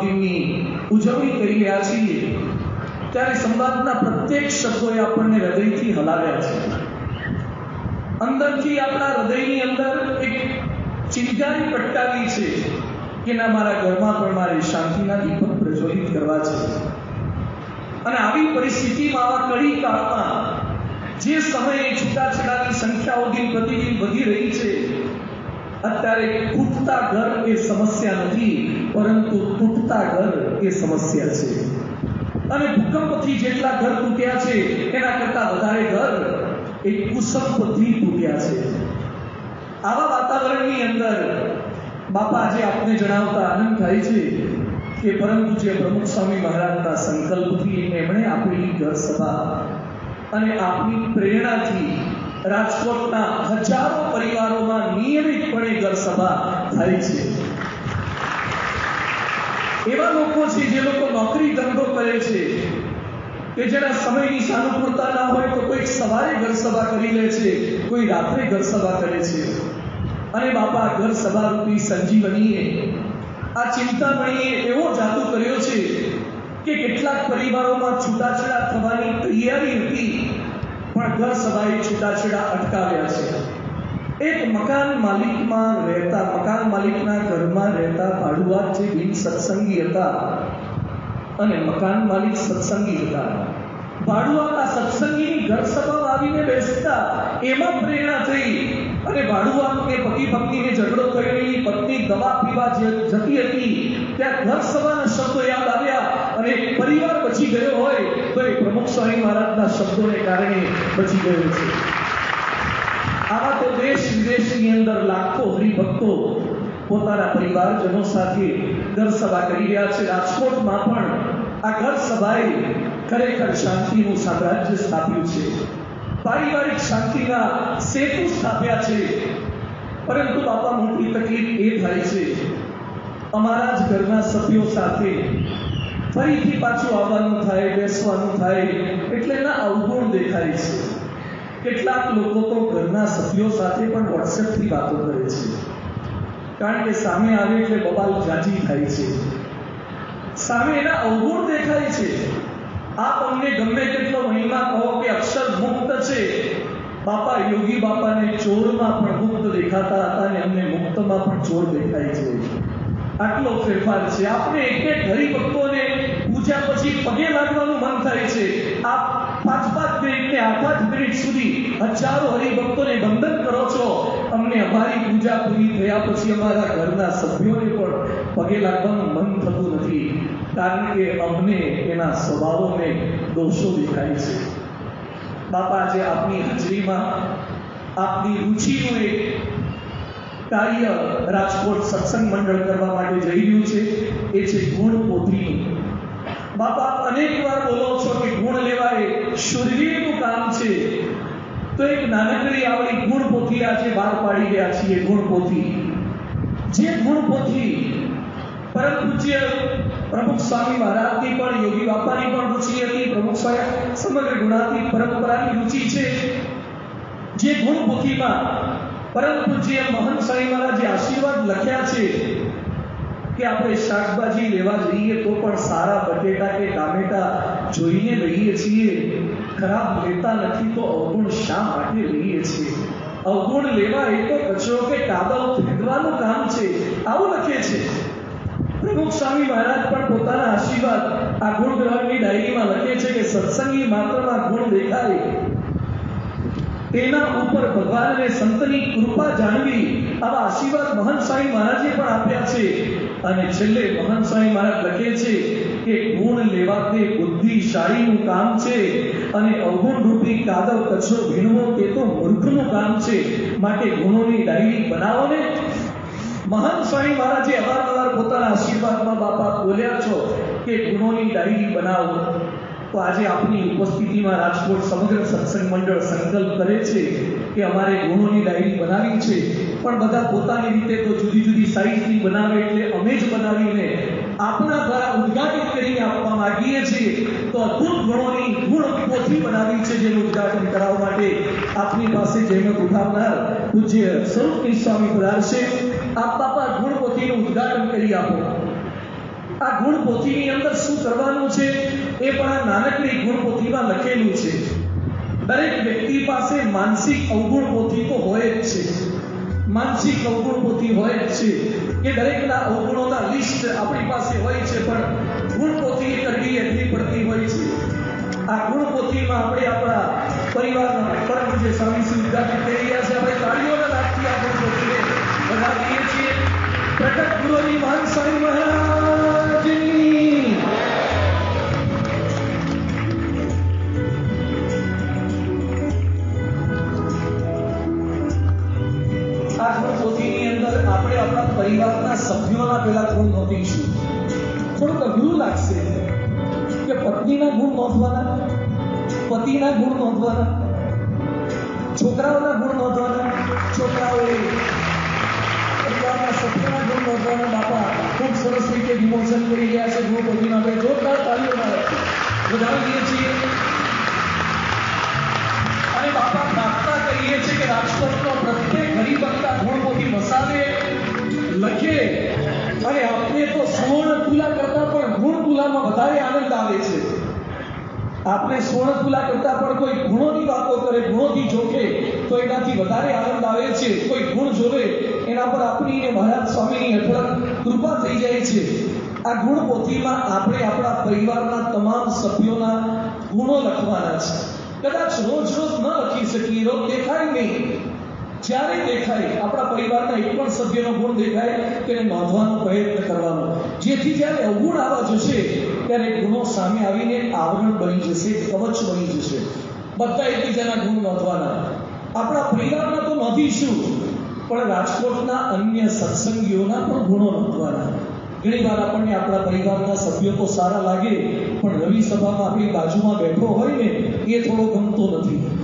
દિનની ઉજવણી કરી રહ્યા છીએ, ત્યારે સંવાદના પ્રત્યેક શબ્દોએ આપણને હૃદયથી હલાવ્યા છે. અંદરથી આપણા હૃદયની અંદર એક ચિંતાની પટકાવી છે કે ના મારા ઘરમાં પણ મારે શાંતિના દીપક પ્રજ્વલિત કરવા છે. અને આવી પરિસ્થિતિમાં, આવા કડી કાળમાં જે સમયે છૂટાછેડાની સંખ્યાઓ દિન પ્રતિદિન વધી રહી છે અત્યારે તૂટતા ઘર એ સમસ્યા નથી, પરંતુ તૂટતા ઘર એ સમસ્યા છે. અને ભૂકંપથી જેટલા ઘર તૂટ્યા છે, એના કરતા વધારે ઘર એ કુસંપથી તૂટ્યા છે. આવા વાતાવરણની અંદર બાપા આજે આપને જણાવતા આનંદ થાય છે કે પરંતુ જે પ્રમુખ સ્વામી મહારાજના સંકલ્પથી એમણે આપેલી ઘર સભા અને આપની પ્રેરણાથી રાજકોટના હજારો પરિવારોમાં નિયમિતપણે ઘર સભા થાય છે. એવા લોકો છે જે લોકો નોકરી ધંધો કરે છે, કે જેના સમયની સાનુકૂળતા ના હોય તો કોઈ સવારે ઘર સભા કરી લે છે, કોઈ રાત્રે ઘર સભા કરે છે. અને બાપા ઘર સભા રૂપી સંજીવનીએ આ ચિંતામણીએ એવો જાદુ કર્યો છે કે કેટલાક પરિવારોમાં છૂટાછેડા થવાની તૈયારી હતી પણ ઘર સભાએ છૂટાછેડા અટકાવ્યા છે. એક મકાન માલિકમાં રહેતા, મકાન માલિકના ઘરમાં રહેતા ભાડુઆત જે બિન સત્સંગી હતા અને મકાન માલિક સત્સંગી હતા. ભાડુઆતા સત્સંગીની ઘર સભામાં આવીને બેસતા, એમાં પ્રેરણા થઈ અને ભાડુઆતને પતિ પત્નીને ઝઘડો કરેલી પત્ની દવા પીવા જતી હતી, ત્યાં ઘર સભાના શબ્દો યાદ આવ્યા અને પરિવાર બચી ગયો હોય તો એ પ્રમુખ સ્વામી મહારાજના શબ્દોને કારણે બચી ગયો છે. આવા તો દેશ વિદેશની અંદર લાખો હરિભક્તો પોતાના પરિવારજનો સાથે ઘર સભા કરી રહ્યા છે. રાજકોટમાં પણ આ ઘર સભાએ ખરેખર શાંતિનું સામ્રાજ્ય સ્થાપ્યું છે. પારિવારિક શાંતિના સેતુ સ્થાપ્યા છે. પરંતુ બાપા મોટી તકલીફ એ થાય છે. અમારા જ ઘરના સભ્યો સાથે ફરીથી પાછું આવવાનું થાય, બેસવાનું થાય, એટલે ના અવગુણ દેખાય છે. કેટલાક લોકો તો ઘરના સભ્યો સાથે પણ વોટ્સએપથી વાતો કરે છે. કારણ કે સામે આવે એટલે બબાલ જાજી થાય છે. સામે એના અવગુણ દેખાય છે. આપ અમને ગમે તેટલો મહિમા કહો કે અક્ષર મુક્ત છે. બાપા યોગી બાપાને ચોરમાં પણ મુક્ત દેખાતા હતા અને અમને મુક્તમાં પણ ચોર દેખાય છે. આટલો ફેરફાર છે. આપણે એક હરિભક્તોને પૂજા પછી પગે લાગવાનું મન થાય છે. આપ પાંચ પાંચ મિનિટને આઠ આઠ મિનિટ સુધી હજારો હરિભક્તોને વંદન કરો છો. અમને અમારી પૂજા પૂરી થયા પછી અમારા ઘરના સભ્યોને પણ પગે લાગવાનું મન થતું નથી. કારણ કે અમને એના સ્વભાવોને દોષો દેખાય છે. બાપા, આજે આપની હાજરીમાં આપની રુચિનું એક કાર્ય રાજકોટ સત્સંગ મંડળ કરવા માટે જઈ રહ્યું છે. એ છે ગુણ પોથીનું બાપા અનેક વાર બોલો છો કે ગુણ લેવા એ શૂરવીરનું કામ છે. તો એક નાનકડી આવડી ગુણ પોથી આજે બહાર પાડી રહ્યા છીએ, ગુણ પોથી. જે ગુણ પોથી, પરમ પૂજ્ય પ્રમુખ સ્વામી મહારાજની પણ, યોગી બાપાની પણ રુચિ હતી. પ્રમુખ સ્વામી સમગ્ર ગુણાતી પરંપરાની રુચિ છે. જે ગુણ પોથીમાં પરમ જે મહંત સ્વામી મહારાજે આશીર્વાદ લખ્યા છે કે આપણે શાકભાજી લેવા જઈએ તો પણ સારા બટેટા કે ટામેટા જોઈને લઈએ છીએ, ખરાબ લેતા નથી તો અવગુણ શા માટે લઈએ છીએ? અવગુણ લેવા એ તો કચરો કે કાદવ ફેંકવાનું કામ છે, આવું લખે છે. પ્રમુખ સ્વામી મહારાજ પણ પોતાના આશીર્વાદ આ ગુણ ગ્રહણની ડાયરીમાં લખે છે કે સત્સંગી માત્રમાં ગુણ દેખાય. તેના ઉપર ભગવાન અને સંતની કૃપા જાણવી આવા આશીર્વાદ મહંત સ્વામી મહારાજે પણ આપ્યા છે. અને છેલ્લે મહંત સ્વામી મહારાજ લખે છે કે ગુણ લેવા તે બુદ્ધિશાળીનું કામ છે અને અવગુણ રૂપી કાદવ કચરો ભીણવો તે તો મૂર્ખનું કામ છે. માટે ગુણોની ડાયરી બનાવો ને. મહાન સ્વામી મહારાજે અવારનવાર પોતાના આશીર્વાદમાં બાપા બોલ્યા છો કે ગુણોની ડાયરી બનાવો. તો આજે આપની ઉપસ્થિતિમાં રાજકોટ સમગ્ર સત્સંગ મંડળ સંકલ્પ કરે છે કે અમારે ગુણોની ડાયરી બનાવી છે. પણ બધા પોતાની રીતે તો જુદી જુદી સાઈઝની બનાવે એટલે અમે જ બનાવીને આપણા દ્વારા ઉદ્ઘાટિત કરીને આપવા માંગીએ છીએ. તો અદ્ભુત ગુણોની ગુણ પોથી બનાવી છે જેનું ઉદઘાટન કરાવવા માટે આપની પાસે જહેમત ઉઠાવનાર પૂજ્ય સ્વરૂપની સ્વામી પધારશે આપ બાપા ગુણ પોથીનું ઉદ્ઘાટન કરી આપો. આ ગુણ પોથીની અંદર શું કરવાનું છે? એ પણ આ નાનકડી ગુણ પોથીમાં લખેલું છે. દરેક વ્યક્તિ પાસે માનસિક અવગુણ પોથી તો હોય જ છે. માનસિક અવગુણ પોથી હોય જ છે કે દરેકના અવગુણોના લિસ્ટ આપણી પાસે હોય છે, પણ ગુણ પોથી કરવી એટલી પડતી હોય છે. આ ગુણ પોથીમાં આપણે આપણા પરિવારના પરમ જે સ્વામી શ્રી ઉદ્ઘાટન કરી રહ્યા છે, આપણે તાળીઓના નાદથી આ ગુણ પોથીને વધાવીએ છીએ. પ્રગટ ગુરુની મહાન સ્વામી મહારાજની આપણે આપણા પરિવારના સભ્યોના પહેલા ગુણ નોંધીશું થોડુંક અઘરું લાગશે કે પત્નીના ગુણ નોંધવાના, પતિના ગુણ નોંધવાના, છોકરાઓના ગુણ નોંધવાના, છોકરાઓએ પરિવારના સભ્યોના ગુણ નોંધવાના બાપા ખૂબ સરસ રીતે વિમોચન કરી રહ્યા છે ગુણ પોથીમાં આપણે જોરદાર તાળીઓમાં દઈએ છીએ કરીએ છીએ કે રાજકોટનો પ્રત્યેક હરિભક્તા ગુણપોથી વસાવે, લખે અને આપણે તો સુવર્ણ તુલા કરતા પણ ગુણ તુલામાં વધારે આનંદ આવે છે. આપણે સુવર્ણ તુલા કરતા પણ કોઈ ગુણોની વાતો કરે, ગુણોથી જોખે તો એનાથી વધારે આનંદ આવે છે. કોઈ ગુણ જોવે, એના પર આપણી અને મહારાજ સ્વામીની અઢળક કૃપા થઈ જાય છે. આ ગુણ પોથીમાં આપણે આપણા પરિવારના તમામ સભ્યોના ગુણો લખવાના છે. કદાચ રોજ રોજ ન લખી શકીએ રોજ દેખાય નહીં. જ્યારે દેખાય, આપણા પરિવારના એક પણ સભ્યનો ગુણ દેખાય, તેને નોંધવાનો પ્રયત્ન કરવાનો. જેથી જ્યારે અવગુણ આવવા જશે, ત્યારે ગુણો સામે આવીને આવરણ બની જશે, કવચ બની જશે. બધા એકબીજાના ગુણ નોંધવાના. આપણા પરિવારના તો નોંધીશું, પણ રાજકોટના અન્ય સત્સંગીઓના પણ ગુણો નોંધવાના. ઘણી વાર આપણને આપણા પરિવારના સભ્યો તો સારા લાગે, પણ રવિ સભામાં આપણી બાજુમાં બેઠો હોય ને, એ થોડો ગમતો નથી.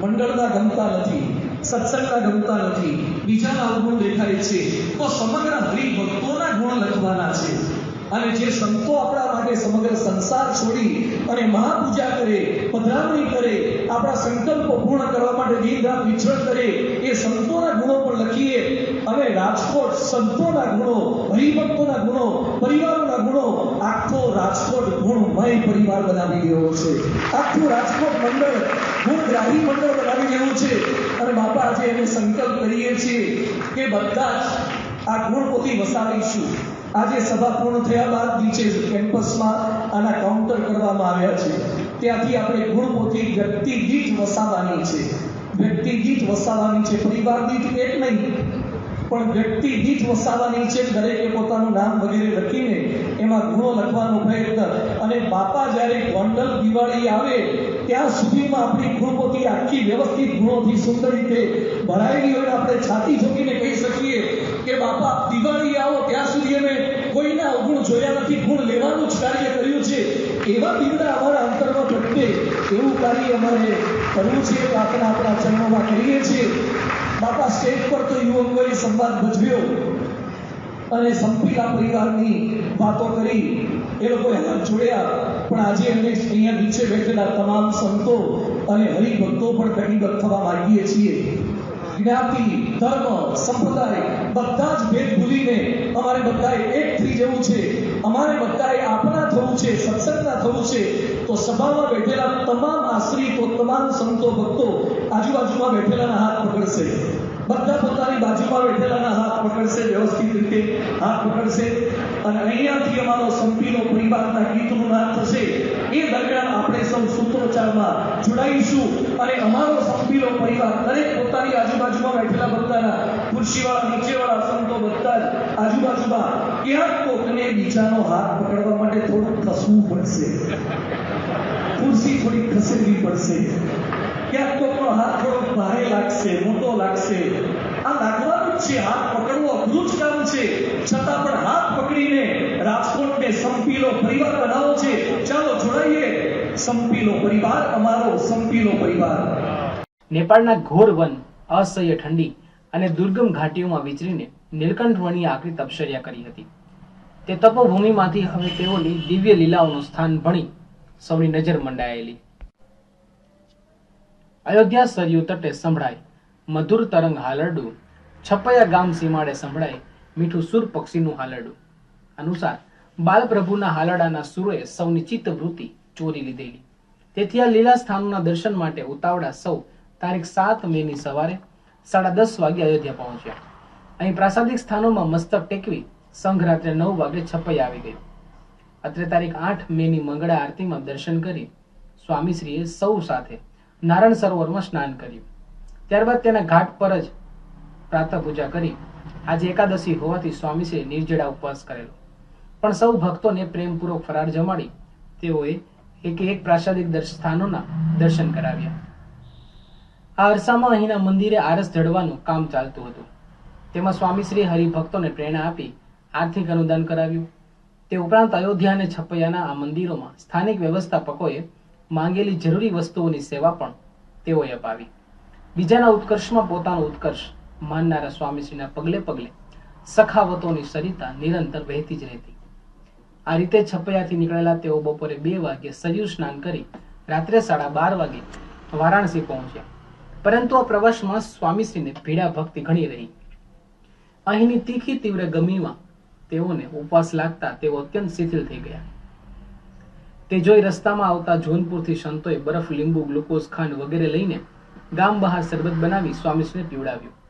મંડળના ગમતા નથી, સત્સંગના ગમતા નથી, બીજાના અવગુણ દેખાય છે. તો સમગ્ર હરિભક્તોના ગુણ લખવાના છે. અને જે સંતો આપણા માટે સમગ્ર સંસાર છોડી અને મહાપૂજા કરે, પધરામણી કરે, આપણા સંકલ્પો પૂર્ણ કરવા માટે દિન વિચરણ કરે, એ સંતોના ગુણો પણ લખીએ. અને રાજકોટ સંતોના ગુણો, હરિભક્તોના ગુણો, પરિવારોના ગુણો, આખો રાજકોટ ગુણમય પરિવાર બનાવી રહ્યો છે. આખું રાજકોટ મંડળ ગુણગ્રાહી મંડળ બનાવી રહ્યું છે. અને બાપા, આજે એને સંકલ્પ કરીએ છીએ કે બધા જ આ ગુણ પોથી વસાવીશું. આજે સભા પૂર્ણ થયા બાદ નીચે કેમ્પસમાં આના કાઉન્ટર કરવામાં આવ્યા છે. ત્યાંથી આપણે ગુણપોથી વ્યક્તિ દીઠ વસાવવાની છે. વ્યક્તિ દીઠ વસાવવાની છે. પરિવાર દીઠ એક નહીં, પણ વ્યક્તિ દીઠ વસાવવાની છે. દરેકે પોતાનું નામ વગેરે લખીને એમાં ગુણો લખવાનો પ્રયત્ન. અને બાપા જ્યારે ગોંડલ દિવાળી આવે, ત્યાં સુધીમાં આપણી ગુણપોથી આખી વ્યવસ્થિત ગુણોથી સુંદર રીતે ભરાયેલી હોય આપણે છાતી ઝોકીને કહી શકીએ કે બાપા દિવાળી આવો, ત્યાં સુધી અમે કોઈના અવગુણ જોયા નથી, ગુણ લેવાનું જ કાર્ય કર્યું છે. એવા દીવડા અમારા અંતરમાં પ્રગટે એવું કાર્ય અમારે કરવું છે પ્રાર્થના આપણા ચરણોમાં કરીએ છીએ. બાપા સ્ટેજ પર તો યુવકોએ સંવાદ ભજવ્યો અને સંપીલા પરિવારની વાતો કરી. એ લોકોએ હાથ જોડ્યા. પણ આજે અમે અહીંયા નીચે બેઠેલા તમામ સંતો અને હરિભક્તો પણ કટિબદ્ધ થવા માંગીએ છીએ. જ્ઞાતિ, ધર્મ, સંપ્રદાય બધા જ ભેદ ભૂલીને અમારે બધાએ એક થઈ જવું છે. અમારે બધાએ આપણા થવું છે, સત્સંગના થવું છે. તો સભામાં બેઠેલા તમામ આશ્રિતો તમામ સંતો ભક્તો આજુબાજુમાં બેઠેલાના હાથ પકડશે. બધા પોતાની બાજુમાં બેઠેલાના હાથ પકડશે, વ્યવસ્થિત રીતે હાથ પકડશે. અને અહીંયાથી અમારો સંપીનો પરિવારના ગીતનું નામ થશે. એ દરમિયાન આપણે સૌ સૂત્રોચ્ચારમાં જોડાઈશું. અને અમારો સંપીનો પરિવાર દરેક પોતાની આજુબાજુમાં બેઠેલા બધાના, ખુરશીવાળા, નીચેવાળા સંતો બધા જ આજુબાજુમાં ક્યાંક કોકને બીજાનો હાથ પકડવા માટે થોડુંક ખસવું પડશે. ખુરશી થોડી ખસેડવી પડશે. ક્યાંક કોકનો હાથ થોડો ભારે લાગશે, મોટો લાગશે. આ લાગવાનું જ છે હાથ પકડવો અઘરું કામ છે. છતાં પણ હાથ પકડીને રાજકોટને સંપીલો પરિવાર બનાવો છે. ચાલો જોડાઈએ. સંપીલો પરિવાર, અમારો સંપીલો પરિવાર. નેપાળના ઘોર વન, અસહ્ય ઠંડી અને દુર્ગમ ઘાટીઓમાં વિચરીને નીલકંઠ વણીએ આકરી તપશ્ચર્યા કરી હતી. તે તપોભૂમિમાંથી હવે તેઓની દિવ્ય લીલાઓનું સ્થાન ભણી સૌની નજર મંડાયેલી. અયોધ્યા સરયુ તટે સંભળાય મધુર તરંગ હાલરડું છપૈયા ગામ સીમાડે સંભળાય મીઠું સુર પક્ષીનું હાલરડું અનુસાર, બાલપ્રભુના હાલડાના સુરોએ સૌની ચિત્તવૃત્તિ ચોરી લીધેલી. તેથી આ લીલા સ્થાનોના દર્શન માટે ઉતાવળા સૌ તારીખ સાત મે ની સવારે સાડા દસ વાગે અયોધ્યા પહોંચ્યા. અહીં પ્રાસાદિક સ્થાનોમાં મસ્તક ટેકવી સંઘ રાત્રે નવ વાગે છપાઈ આવી ગયો. અત્રે તારીખ આઠ મે ની મંગળા આરતીમાં દર્શન કરી સ્વામીશ્રીએ સૌ સાથે નારાયણ સરોવરમાં સ્નાન કર્યું. ત્યારબાદ તેના ઘાટ પર જ પ્રાતઃ પૂજા કરી. આજે એકાદશી હોવાથી સ્વામીશ્રીએ નિર્જળા ઉપવાસ કરેલો. પણ સૌ ભક્તોને પ્રેમપૂર્વક ફરાર જમાડી તેઓએ એક એક પ્રાસાદિક સ્થાનોના દર્શન કરાવ્યા. આ અરસામાં અહીંના મંદિરે આરસ જડવાનું કામ ચાલતું હતું. તેમાં સ્વામીશ્રી હરિભક્તોને પ્રેરણા આપી આર્થિક અનુદાન કરાવ્યું. તે ઉપરાંત અયોધ્યા અને છપૈયાના આ મંદિરોમાં સ્થાનિક વ્યવસ્થાપકોએ માંગેલી જરૂરી વસ્તુઓની સેવા પણ તેઓએ અપાવી. બીજાના ઉત્કર્ષમાં પોતાનો ઉત્કર્ષ માનનારા સ્વામીશ્રીના પગલે પગલે સખાવતોની સરિતા નિરંતર વહેતી જ રહેતી. આ રીતે છપૈયાથી નીકળેલા તેઓ બપોરે બે વાગે સરયુ સ્નાન કરી રાત્રે સાડા બાર વાગે વારાણસી પહોંચ્યા. પરંતુ આ પ્રવાસમાં સ્વામીશ્રીને ભીડા ભક્તિ ઘણી રહી. અહીંની તીખી તીવ્ર ગમીમાં તેઓને ઉપવાસ લાગતા તેઓ અત્યંત શિથિલ થઈ ગયા. તે જોઈ રસ્તામાં આવતા જોનપુરથી સંતોએ બરફ, લીંબુ, ગ્લુકોઝ, ખાંડ વગેરે લઈને ગામ બહાર શરબત બનાવી સ્વામીશ્રીને પીવડાવ્યું.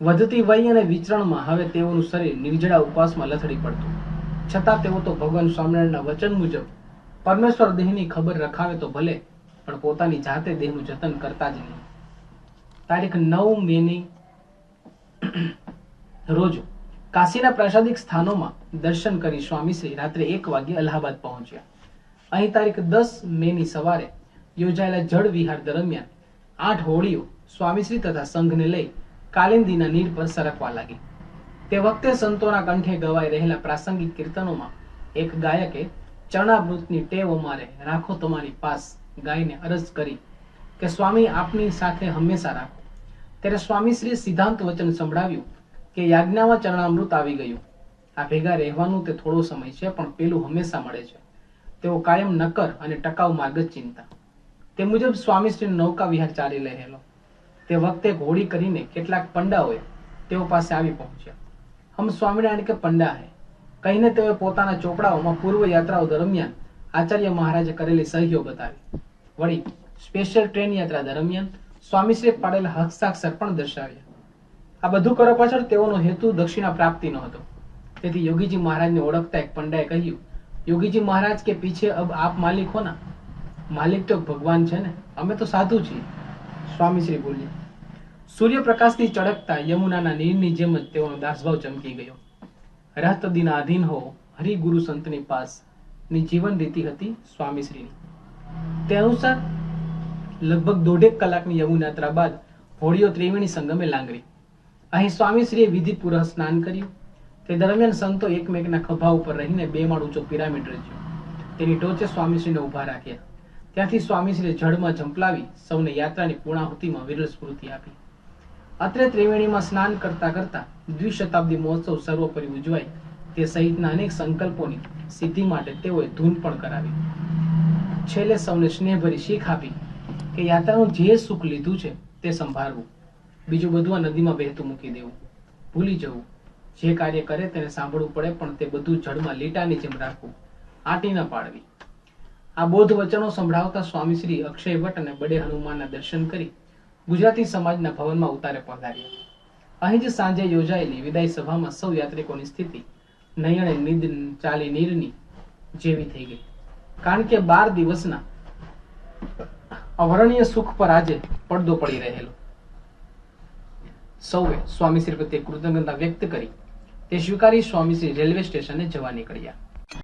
વધતી વય અને વિચરણમાં હવે તેઓનું શરીર નિર્જળા ઉપવાસમાં લથડી પડતું. છતાં તેઓ તો ભગવાન સ્વામિનારાયણના વચન મુજબ પરમેશ્વર દેહની ખબર રખાવે તો ભલે, પણ પોતાની જાતે દેહનું જતન કરતા જ નહીં. તારીખ નવ મેની રોજ કાશીના પ્રાસાદિક સ્થાનોમાં દર્શન કરી સ્વામીશ્રી રાત્રે એક વાગે અલ્હાબાદ પહોંચ્યા. અહીં તારીખ દસ મેની સવારે યોજાયેલા જળ વિહાર દરમિયાન આઠ હોડીઓ સ્વામીશ્રી તથા સંઘને લઈ કાલિંદીના નીર પર સરકવા લાગી. તે વખતે સંતોના કંઠે ગવાઈ રહેલા પ્રાસંગિક કીર્તનોમાં એક ગાયકે ચરણામૃતની ટેવ અમારે રાખો તમારી પાસ ગાયને અરજ કરી કે સ્વામી આપની સાથે હંમેશા રાખો. ત્યારે સ્વામીશ્રીએ સિદ્ધાંત વચન સંભળાવ્યું કે યાજ્ઞામાં ચરણામૃત આવી ગયું. આ ભેગા રહેવાનું તે થોડો સમય છે, પણ પેલું હંમેશા મળે છે. તેઓ કાયમ નકર અને ટકાઉ માર્ગ જ ચિંતા. તે મુજબ સ્વામીશ્રીનો નૌકા વિહાર ચાલી રહેલો. તે વખતે ઘોડી કરીને કેટલાક પંડાઓએ તેઓ પાસે આવી પહોંચ્યા. હમ સ્વામિનારાયણ કે પંડા હે? કહીને તેઓએ પોતાના ચોપડાઓમાં પૂર્વ યાત્રાઓ દરમિયાન આચાર્ય મહારાજે કરેલી સહીઓ બતાવી. વળી સ્પેશિયલ ટ્રેન યાત્રા દરમિયાન સ્વામીશ્રીએ પાડેલા હસ્તાક્ષર પણ દર્શાવ્યા. આ બધું કરવા પાછળ તેઓનો હેતુ દક્ષિણા પ્રાપ્તિનો હતો. તેથી યોગીજી મહારાજને ઓળખતા એક પંડાએ કહ્યું, યોગીજી મહારાજ કે પીછે અબ આપ માલિક હો ના? માલિક તો ભગવાન છે ને? અમે તો સાધુ છીએ. સ્વામીશ્રી બોલ્યા સૂર્યપ્રકાશથી ચળકતા યમુનાના નીરની જેમ જ તેઓનો દાસભાવ ચમકી ગયો. રહત આધીન હો હરિ ગુરુ સંતની પાસની જીવન રીતિ હતી સ્વામીશ્રીની. તે અનુસાર લગભગ દોઢેક કલાકની યમુના યાત્રા બાદ હોળીઓ ત્રિવેણી સંગમે લાંગરી અહીં સ્વામીશ્રીએ વિધિપૂર્વક સ્નાન કર્યું. તે દરમિયાન સંતો એકમેકના ખભા ઉપર રહીને બે માળ ઊંચો પિરામિડ રચ્યો. તેની ટોચે સ્વામીશ્રીને ઊભા રાખ્યા. ત્યાંથી સ્વામીશ્રીએ જળમાં ઝંપલાવી સૌને યાત્રાની પૂર્ણાહુતિમાં વિરલ સ્મૃતિ આપી. અત્રે ત્રિવેણીમાં સ્નાન કરતા કરતા દ્વિશતાબ્દી મહોત્સવ સર્વોપરી ઉજવાય તે સહિતના અનેક સંકલ્પોની સિદ્ધિ માટે તેઓએ ધૂન પણ કરાવી. છેલ્લે સૌને સ્નેહભરી શીખ આપી કે યાત્રાનું જે સુખ લીધું છે તે સંભાળવું. બીજું બધું આ નદીમાં વહેતું મૂકી દેવું. ભૂલી જવું. જે કાર્ય કરે તેને સાંભળવું પડે પણ તે બધું જળમાં લીટાની જેમ રાખવું. આટી ન પાડવી. આ બોધ વચનો સંભળાવતા સ્વામી શ્રી અક્ષય ભટ્ટ અને બડે હનુમાનના દર્શન કરી ગુજરાતી સમાજના ભવનમાં ઉતારે પધાર્યા અહીં જ સાંજે યોજાયેલી વિદાય સભામાં સૌ યાત્રિકોની સ્થિતિ નયણે નિદ ચાલી નીરની જેવી થઈ ગઈ. કારણ કે બાર દિવસના અવર્ણીય સુખ પર આજે પડદો પડી રહેલો. સૌએ સ્વામીશ્રી પ્રત્યે કૃતજ્ઞતા વ્યક્ત કરી. તે સ્વીકારી સ્વામીશ્રી રેલવે સ્ટેશને જવા નીકળ્યા.